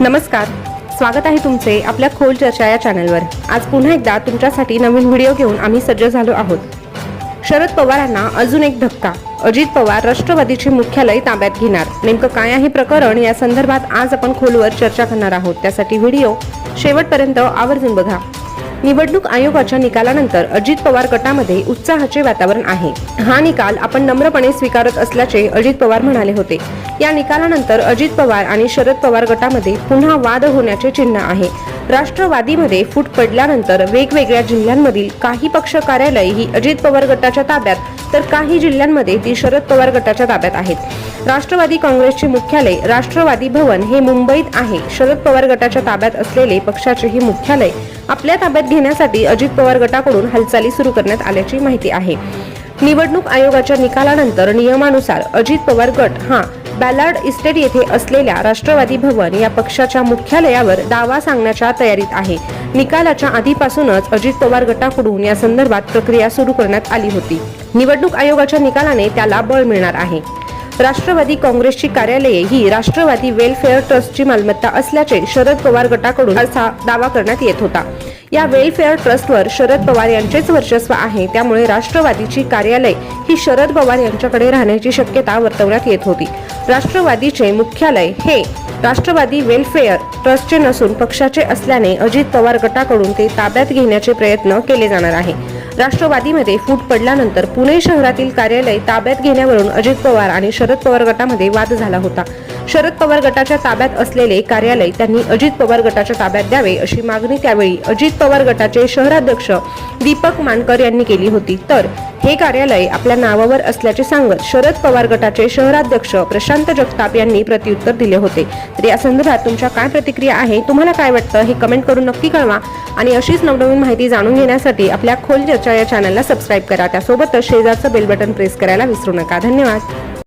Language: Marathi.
नमस्कार. स्वागत आहे तुमचे आपल्या खोल चर्चा या चॅनलवर. आज पुन्हा एकदा तुमच्यासाठी नवीन व्हिडिओ घेऊन आम्ही सज्ज झालो आहोत. शरद पवारांना अजून एक धक्का. अजित पवार राष्ट्रवादीचे मुख्यालय ताब्यात घेणार. नेमकं काय आहे प्रकरण? या संदर्भात आज आपण खोलवर चर्चा करणार आहोत. त्यासाठी व्हिडिओ शेवटपर्यंत आवर्जून बघा. निवडणूक आयोगाच्या निकालानंतर अजित पवार गटामध्ये उत्साहाचे वातावरण आहे. हा निकाल आपण नम्रपणे स्वीकारत असल्याचे अजित पवार म्हणाले होते. या निकालानंतर अजित पवार आणि शरद पवार गटामध्ये पुन्हा वाद होण्याचे चिन्ह आहे. राष्ट्रवादीमध्ये फूट पडल्यानंतर वेगवेगळ्या जिल्ह्यांमधील काही पक्ष कार्यालय ही अजित पवार गटाच्या ताब्यात तर काही जिल्ह्यांमध्ये ती शरद पवार गटाच्या ताब्यात आहेत. राष्ट्रवादी काँग्रेसचे मुख्यालय राष्ट्रवादी भवन हे मुंबईत आहे. शरद पवार गटाच्या ताब्यात असलेले पक्षाचे हे मुख्यालय आपल्या ताब्यात घेण्यासाठी अजित पवार गटाकडून हालचाली सुरू करण्यात आल्याची माहिती आहे. निवडणूक आयोगाच्या निकालानंतर नियमानुसार अजित पवार गट हा बॅलार्ड इस्टेट येथे असलेल्या राष्ट्रवादी भवन या पक्षाच्या मुख्यालयावर दावा सांगण्याच्या तयारीत आहे. निकालाच्या आधीपासूनच अजित पवार गटाकडून या संदर्भात प्रक्रिया सुरू करण्यात आली होती. निवडणूक आयोगाच्या निकालाने त्याला बळ मिळणार आहे. राष्ट्रवादी काँग्रेसची कार्यालये ही राष्ट्रवादी वेलफेअर ट्रस्टची मालमत्ता असल्याचे शरद पवार गटाकडून असा दावा करण्यात येत होता. या वेलफेअर ट्रस्टवर शरद पवार यांचेच वर्चस्व आहे. त्यामुळे राष्ट्रवादीची कार्यालय ही शरद पवार यांच्याकडे राहण्याची शक्यता वर्तवण्यात येत होती. राष्ट्रवादीचे मुख्यालय हे राष्ट्रवादी वेलफेअर ट्रस्टचे नसून पक्षाचे असल्याने अजित पवार गटाकडून ते ताब्यात घेण्याचे प्रयत्न केले जाणार आहे. राष्ट्रवादीमध्ये फूट पडल्यानंतर पुणे शहरातील कार्यालय ताब्यात घेण्यावरून अजित पवार आणि शरद पवार गटामध्ये वाद झाला होता. शरद पवार गटाच्या ताब्यात असलेले कार्यालय त्यांनी अजित पवार गटाच्या ताब्यात द्यावे अशी मागणी त्यावेळी अजित पवार गटाचे शहराध्यक्ष दीपक मानकर यांनी केली होती. तर हे कार्यालय आपल्या नावावर असल्याचे सांगत शरद पवार गटाचे शहराध्यक्ष प्रशांत जगताप यांनी प्रत्युत्तर दिले होते. तर या संदर्भात तुमच्या काय प्रतिक्रिया आहे? तुम्हाला काय वाटतं? हे कमेंट करून नक्की कळवा. आणि अशीच नवनवीन माहिती जाणून घेण्यासाठी आपल्या खोल चर्चा या चॅनलला सबस्क्राईब करा. त्यासोबतच शेजारचं बेल बटन प्रेस करायला विसरू नका. धन्यवाद.